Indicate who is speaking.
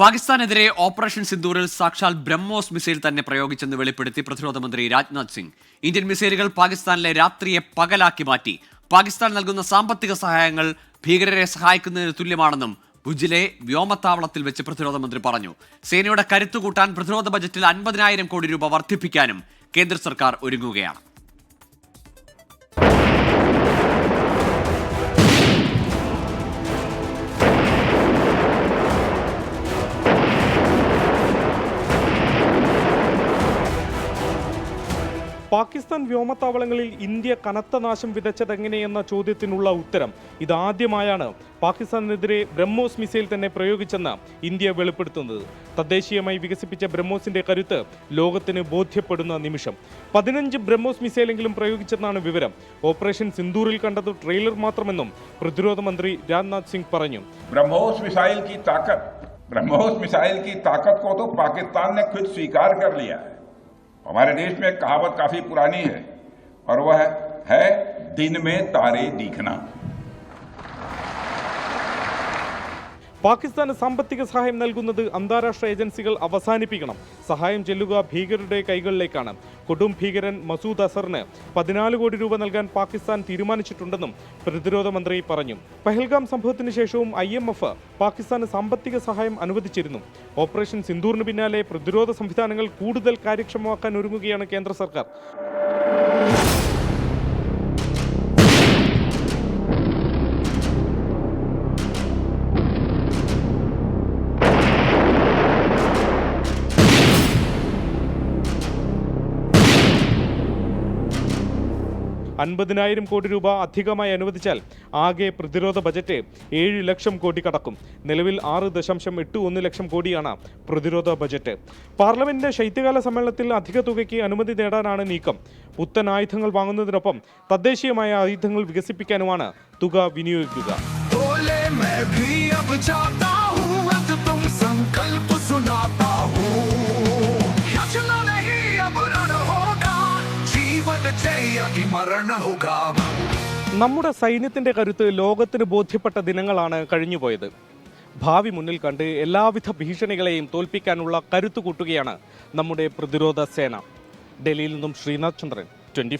Speaker 1: പാകിസ്ഥാനെതിരെ operation സിന്ദൂറിൽ സാക്ഷാൽ BrahMos missile തന്നെ പ്രയോഗിച്ചെന്ന് വെളിപ്പെടുത്തി പ്രതിരോധ മന്ത്രി രാജ്നാഥ് സിംഗ്. ഇന്ത്യൻ മിസൈലുകൾ പാകിസ്ഥാനിലെ രാത്രിയെ പകലാക്കി മാറ്റി. പാകിസ്ഥാൻ നൽകുന്ന സാമ്പത്തിക സഹായങ്ങൾ ഭീകരരെ സഹായിക്കുന്നതിന് തുല്യമാണെന്നും ഭുജിലെ വ്യോമത്താവളത്തിൽ വെച്ച് പ്രതിരോധ മന്ത്രി പറഞ്ഞു. സേനയുടെ കരുത്തു കൂട്ടാൻ പ്രതിരോധ ബജറ്റിൽ അൻപതിനായിരം കോടി രൂപ വർദ്ധിപ്പിക്കാനും കേന്ദ്ര സർക്കാർ ഒരുങ്ങുകയാണ്.
Speaker 2: പാകിസ്ഥാൻ വ്യോമത്താവളങ്ങളിൽ ഇന്ത്യ കനത്ത നാശം വിതച്ചതെങ്ങനെയെന്ന ചോദ്യത്തിനുള്ള ഉത്തരം ഇതാദ്യമായാണ് പാകിസ്ഥാനെതിരെ ബ്രഹ്മോസ് മിസൈൽ തന്നെ പ്രയോഗിച്ചെന്ന് ഇന്ത്യ വെളിപ്പെടുത്തുന്നത് തദ്ദേശീയമായി വികസിപ്പിച്ച ബ്രഹ്മോസിന്റെ കരുത്ത് ലോകത്തിന് ബോധ്യപ്പെടുന്ന നിമിഷം പതിനഞ്ച് ബ്രഹ്മോസ് മിസൈലെങ്കിലും പ്രയോഗിച്ചെന്നാണ് വിവരം ഓപ്പറേഷൻ സിന്ദൂറിൽ കണ്ടത് ട്രെയിലർ മാത്രമെന്നും പ്രതിരോധ മന്ത്രി രാജ്നാഥ് സിംഗ് പറഞ്ഞു
Speaker 3: ब्रह्मोस मिसाइल की ताकत ब्रह्मोस मिसाइल की ताकत को तो पाकिस्तान ने खुद स्वीकार कर लिया है हमारे देश में एक कहावत काफी पुरानी है और वह है दिन में तारे दिखना
Speaker 2: പാകിസ്ഥാന് സാമ്പത്തിക സഹായം നൽകുന്നത് അന്താരാഷ്ട്ര ഏജൻസികൾ അവസാനിപ്പിക്കണം സഹായം ചെല്ലുക ഭീകരരുടെ കൈകളിലേക്കാണ് കൊടും ഭീകരൻ മസൂദ് അസറിന് പതിനാല് കോടി രൂപ നൽകാൻ പാകിസ്ഥാൻ തീരുമാനിച്ചിട്ടുണ്ടെന്നും പ്രതിരോധ മന്ത്രി പറഞ്ഞു. പഹൽഗാം സംഭവത്തിന് ശേഷവും ഐ എം എഫ് പാകിസ്ഥാന് സാമ്പത്തിക സഹായം അനുവദിച്ചിരുന്നു. ഓപ്പറേഷൻ സിന്ദൂറിന് പിന്നാലെ പ്രതിരോധ സംവിധാനങ്ങൾ കൂടുതൽ കാര്യക്ഷമമാക്കാൻ ഒരുങ്ങുകയാണ് കേന്ദ്ര സർക്കാർ. അൻപതിനായിരം കോടി രൂപ അധികമായി അനുവദിച്ചാൽ ആകെ പ്രതിരോധ ബജറ്റ് ഏഴ് ലക്ഷം കോടി കടക്കും നിലവിൽ ആറ് ദശാംശം എട്ട് ഒന്ന് ലക്ഷം കോടിയാണ് പ്രതിരോധ ബജറ്റ് പാർലമെന്റിന്റെ ശൈത്യകാല സമ്മേളനത്തിൽ അധിക തുകയ്ക്ക് അനുമതി നേടാനാണ് നീക്കം പുത്തൻ ആയുധങ്ങൾ വാങ്ങുന്നതിനൊപ്പം തദ്ദേശീയമായ ആയുധങ്ങൾ വികസിപ്പിക്കാനുമാണ് തുക വിനിയോഗിക്കുക
Speaker 4: बोले मैं भी अब चाहता हूँ अब तुम संकल्प सुनाता हूँ याचना नहीं अब रण होगा
Speaker 2: നമ്മുടെ സൈന്യത്തിന്റെ കരുത്ത് ലോകത്തിന് ബോധ്യപ്പെട്ട ദിനങ്ങളാണ് കഴിഞ്ഞുപോയത്. ഭാവി മുന്നിൽ കണ്ട് എല്ലാവിധ ഭീഷണികളെയും തോൽപ്പിക്കാനുള്ള കരുത്ത് കൂട്ടുകയാണ് നമ്മുടെ പ്രതിരോധ സേന. ഡൽഹിയിൽ നിന്നും ശ്രീനാഥ് ചന്ദ്രൻ ട്വന്റി